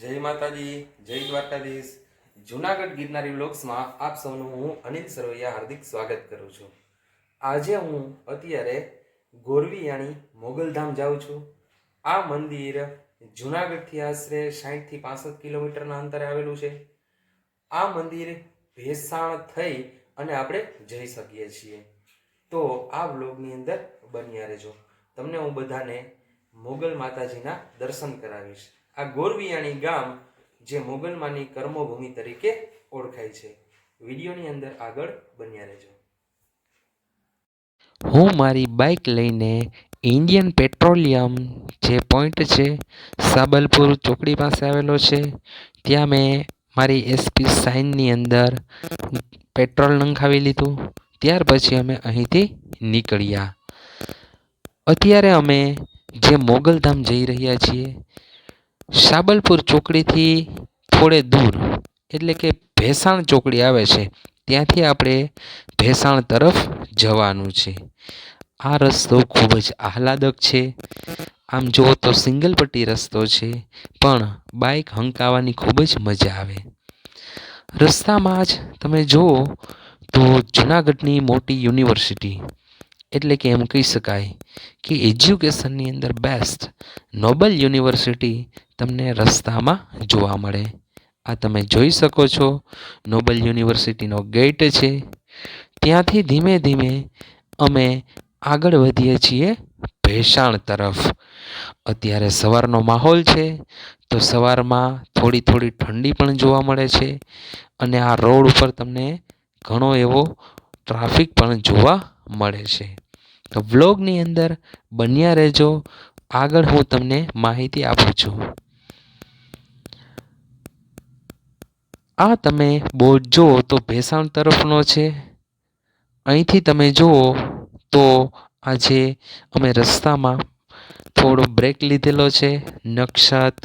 જય માતાજી, જય દ્વારકાધીશ. જુનાગઢ ગિરનારી વ્લોગ્સમાં આપ સૌનું હું અનિલ સરવૈયા હાર્દિક સ્વાગત કરું છું. આજે હું અત્યારે ગોરવીયાણી મોગલધામ જાઉં છું. આ મંદિર જુનાગઢથી આશરે સાહીઠથી પાસઠ કિલોમીટરના અંતરે આવેલું છે. આ મંદિર ભેસાણ થઈ અને આપણે જઈ શકીએ છીએ. તો આ વ્લોગની અંદર બન્યા રહેજો. તમને હું બધાને મોગલ માતાજીના દર્શન કરાવીશ. આ ગોરવિયાણી ગામ જે મોગલમાની કર્મભૂમિ તરીકે ઓળખાય છે. વિડીયોની અંદર આગળ બન્યા રહેજો. હું મારી બાઇક લઈને ઇન્ડિયન પેટ્રોલિયમ જે પોઈન્ટ છે, સાબલપુર ચોકડી પાસે આવેલો છે, ત્યાં મેં મારી એસપી સાઇનની અંદર પેટ્રોલ નંખાવી લીધું. ત્યાર પછી અમે અહીંથી નીકળ્યા. અત્યારે અમે જે મોગલધામ જઈ રહ્યા છીએ સાબલપુર ચોકડીથી થોડે દૂર, એટલે કે ભેસાણ ચોકડી આવે છે, ત્યાંથી આપણે ભેસાણ તરફ જવાનું છે. આ રસ્તો ખૂબ જ આહલાદક છે. આમ જુઓ તો સિંગલ પટ્ટી રસ્તો છે, પણ બાઇક હંકાવાની ખૂબ જ મજા આવે. રસ્તામાં જ તમે જુઓ તો જુનાગઢની મોટી યુનિવર્સિટી, એટલે કે એમ કહી શકાય કે એજ્યુકેશનની અંદર બેસ્ટ નોબલ યુનિવર્સિટી તમને રસ્તામાં જોવા મળે. આ તમે જોઈ શકો છો. નોબલ યુનિવર્સિટીનો ગેટ છે. ત્યાંથી ધીમે ધીમે અમે આગળ વધીએ છીએ ભેસાણ તરફ. અત્યારે સવારનો માહોલ છે, તો સવારમાં થોડી થોડી ઠંડી પણ જોવા મળે છે અને આ રોડ ઉપર તમને ઘણો એવો ટ્રાફિક પણ જોવા મળે છે. તો વ્લોગની અંદર બન્યા રહેજો. આગળ હું તમને માહિતી આપું છું. આ તમે બોર્ડ જુઓ તો ભેસાણ તરફનો છે. અહીંથી તમે જુઓ તો આજે અમે રસ્તામાં થોડો બ્રેક લીધેલો છે. નકશાત,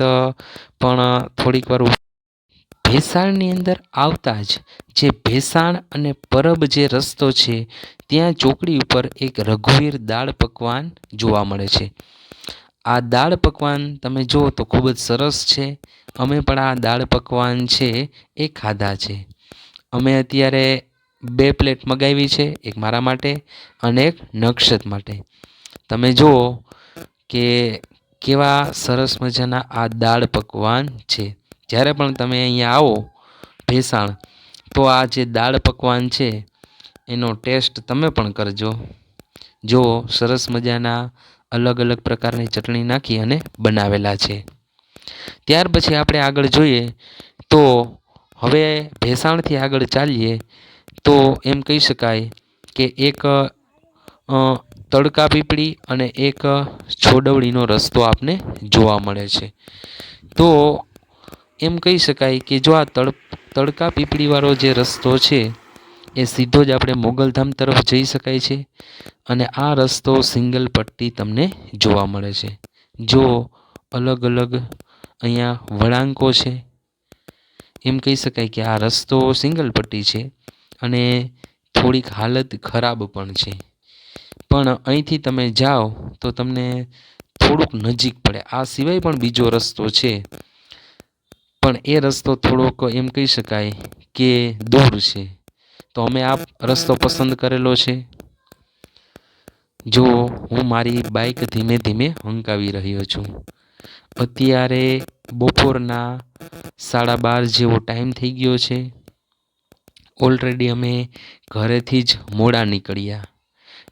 પણ થોડીક વાર ભેસાણની અંદર આવતા જ જે ભેસાણ અને પરબ જે રસ્તો છે, ત્યાં ચોકડી ઉપર એક રઘુવીર દાળ પકવાન જોવા મળે છે. આ દાળ પકવાન તમે જુઓ તો ખૂબ જ સરસ છે. અમે પણ આ દાળ પકવાન છે એ ખાધા છે. અમે અત્યારે બે પ્લેટ મગાવી છે, એક મારા માટે અને એક નક્ષત માટે. તમે જુઓ કે કેવા સરસ મજાના આ દાળ પકવાન છે. જ્યારે પણ તમે અહીંયા આવો ભેસાણ, તો આ જે દાળ પકવાન છે, એનો ટેસ્ટ તમે પણ કરજો. જો સરસ મજાના અલગ અલગ પ્રકારની ચટણી નાખી અને બનાવેલા છે. ત્યાર પછી આપણે આગળ જોઈએ તો હવે ભેસાણથી આગળ ચાલીએ તો એમ કહી શકાય કે એક તડકા પીપળી અને એક છોડવડીનો રસ્તો આપને જોવા મળે છે. તો એમ કહી શકાય કે જો આ તડ, તડકા પીપળીવાળો જે રસ્તો છે એ સીધો જ આપણે મોગલધામ તરફ જઈ શકાય છે અને આ રસ્તો સિંગલ પટ્ટી તમને જોવા મળે છે. જો અલગ અલગ અહીંયા વળાંકો છે, એમ કહી શકાય કે આ રસ્તો સિંગલ પટ્ટી છે અને થોડીક હાલત ખરાબ પણ છે. પણ અહીંથી તમે જાઓ તો તમને થોડુંક નજીક પડે. આ સિવાય પણ બીજો રસ્તો છે. પણ એ રસ્તો થોડોક એમ કહી શકાય કે દૂર છે. તો અમે આ રસ્તો પસંદ કરેલો છે. જો હું મારી બાઇક ધીમે ધીમે હંકાવી રહ્યો છું. અત્યારે બપોરના સાડા બાર જેવો ટાઈમ થઈ ગયો છે. ઓલરેડી અમે ઘરેથી જ મોડા નીકળ્યા.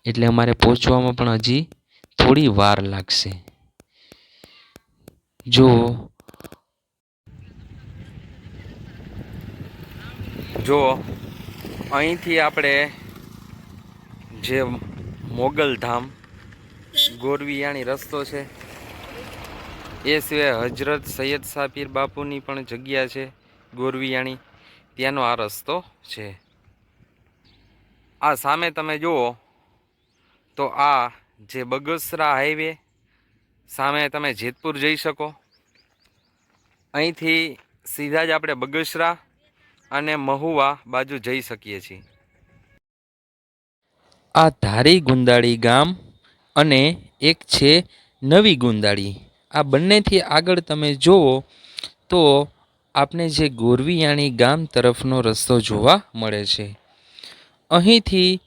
એટલે અમારે પહોંચવામાં પણ હજી થોડી વાર લાગશે. જો જુઓ અહીંથી આપણે જે મોગલધામ ગોરવિયાણી રસ્તો છે, એ સિવાય હજરત સૈયદ સાપીર બાપુની પણ જગ્યા છે, ગોરવિયાણી. ત્યાંનો આ રસ્તો છે. આ સામે તમે જુઓ, તો આ જે બગસરા હાઈવે, સામે તમે જેતપુર જઈ શકો. અહીંથી સીધા જ આપણે બગસરા અને મહુવા બાજુ જઈ શકીએ છીએ. આ ધારી ગુંદાળી ગામ અને એક છે નવી ગુંદાળી. આ બંનેથી આગળ તમે જુઓ તો આપને જે ગોરવિયાણી ગામ તરફનો રસ્તો જોવા મળે છે. અહીંથી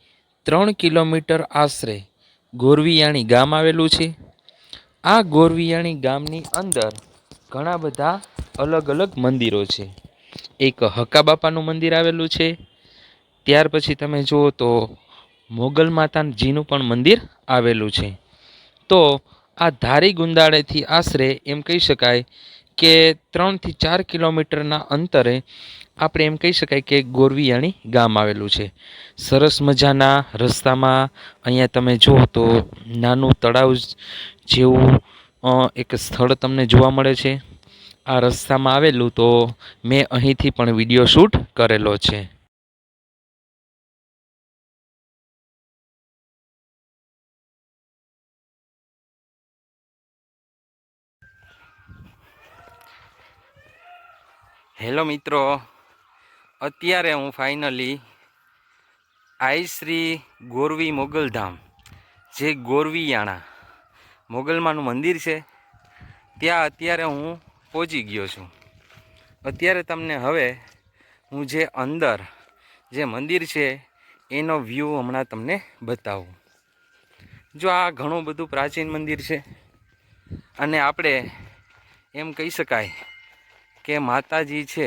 ત્રણ કિલોમીટર આશરે ગોરવિયાણી ગામ આવેલું છે. આ ગોરવિયાણી ગામની અંદર ઘણા બધા અલગ અલગ મંદિરો છે. એક હકા બાપાનું મંદિર આવેલું છે. ત્યાર પછી તમે જુઓ તો મોગલ માતાજીનું પણ મંદિર આવેલું છે. તો આ ધારી ગુંદાળેથી આશરે એમ કહી શકાય કે ત્રણથી ચાર કિલોમીટરના અંતરે આપણે એમ કહી શકાય કે ગોરવિયાણી ગામ આવેલું છે. સરસ મજાના રસ્તામાં અહીંયા તમે જુઓ તો નાનું તળાવ જેવું એક સ્થળ તમને જોવા મળે છે. આ રસ્તામાં આવેલું તો મેં અહીંથી પણ વીડિયો શૂટ કરેલો છે. હેલો મિત્રો, અત્યારે હું ફાઇનલી આઈ શ્રી ગોરવી મોગલધામ જે ગોરવીયાણા મોગલમાનું મંદિર છે. ત્યાં અત્યારે હું પહોંચી ગયો છું. અત્યારે તમને હવે હું જે અંદર જે મંદિર છે, એનો વ્યૂ હમણાં તમને બતાવું. જો આ ઘણું બધું પ્રાચીન મંદિર છે અને આપણે એમ કહી શકાય કે માતાજી છે,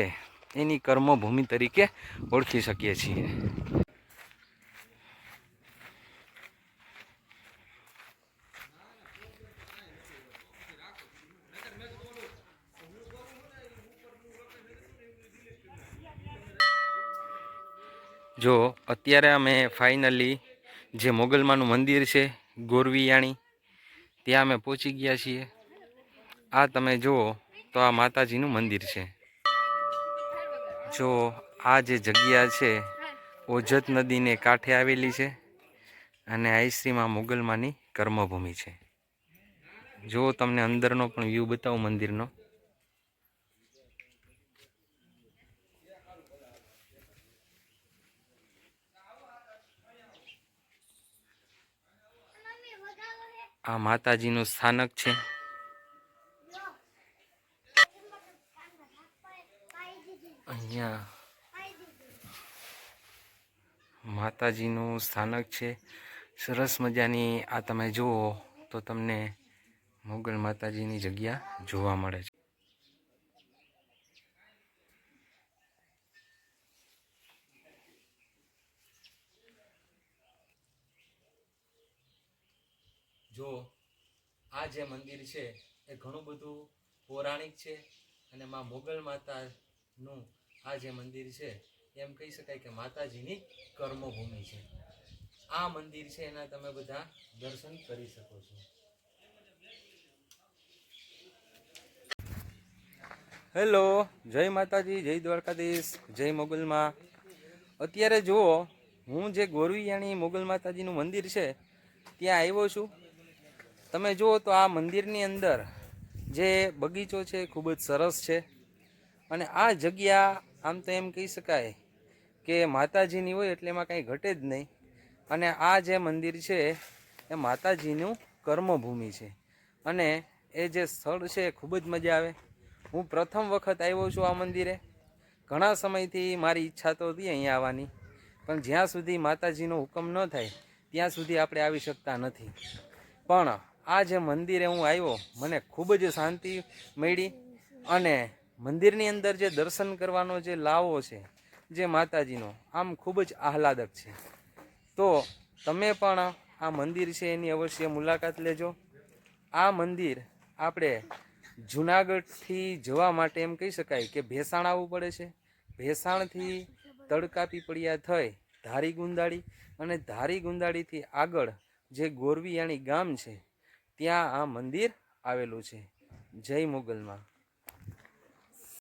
એની કર્મભૂમિ તરીકે ઓળખી શકીએ છીએ. જો, અત્યારે અમે ફાઇનલી જે મોગલમાનું મંદિર છે, ગોરવિયાણી, ત્યાં અમે પહોંચી ગયા છીએ. આ તમે જુઓ તો આ માતાજીનું મંદિર છે. જો, આ જે જગ્યા છે, ઓજત નદીને કાંઠે આવેલી છે અને આઈશ્રીમાં મોગલમાની કર્મભૂમિ છે. જો, તમને અંદરનો પણ વ્યૂ બતાવું મંદિરનો. આ માતાજીનું સ્થાનક છે. અહીંયા માતાજીનું સ્થાનક છે. સરસ મજાની આ તમે જુઓ તો તમને મોગલ માતાજીની જગ્યા જોવા મળે છે. જો આ જે મંદિર છે એ ઘણું બધું પૌરાણિક છે અને માં મોગલ માતાનું આ જે મંદિર છે, એમ કહી શકાય કે માતાજીની કર્મભૂમિ છે. આ મંદિર છે એના તમે બધા દર્શન કરી શકો છો. હેલો, જય માતાજી, જય દ્વારકાધીશ, જય મોગલમાં અત્યારે જુઓ, હું જે ગોરવિયાણી મોગલ માતાજીનું મંદિર છે, ત્યાં આવ્યો છું. તમે જુઓ તો આ મંદિરની અંદર જે બગીચો છે, ખૂબ જ સરસ છે. અને આ જગ્યા, આમ તો એમ કહી શકાય કે માતાજીની હોય એટલે એમાં કાંઈ ઘટે જ નહીં. અને આ જે મંદિર છે, એ માતાજીનું કર્મભૂમિ છે. અને એ જે સ્થળ છે, એ ખૂબ જ મજા આવે. હું પ્રથમ વખત આવ્યો છું આ મંદિરે. ઘણા સમયથી મારી ઈચ્છા તો હતી અહીંયા આવવાની, પણ જ્યાં સુધી માતાજીનો હુકમ ન થાય, ત્યાં સુધી આપણે આવી શકતા નથી. પણ આ જે મંદિરે હું આવ્યો, મને ખૂબ જ શાંતિ મળી અને મંદિરની અંદર જે દર્શન કરવાનો જે લાવો છે, જે માતાજીનો, આમ ખૂબ જ આહલાદક છે. તો તમે પણ આ મંદિર છે એની અવશ્ય મુલાકાત લેજો. આ મંદિર આપણે જુનાગઢથી જવા માટે એમ કહી શકાય કે ભેસાણ આવવું પડે છે. ભેસાણથી તડકા પીપળિયા થઈ ધારી ગુંદાળી અને ધારી ગુંદાળીથી આગળ જે ગોરવિયાણી ગામ છે ત્યાં આ મંદિર આવેલું છે. જય મોગલમાં.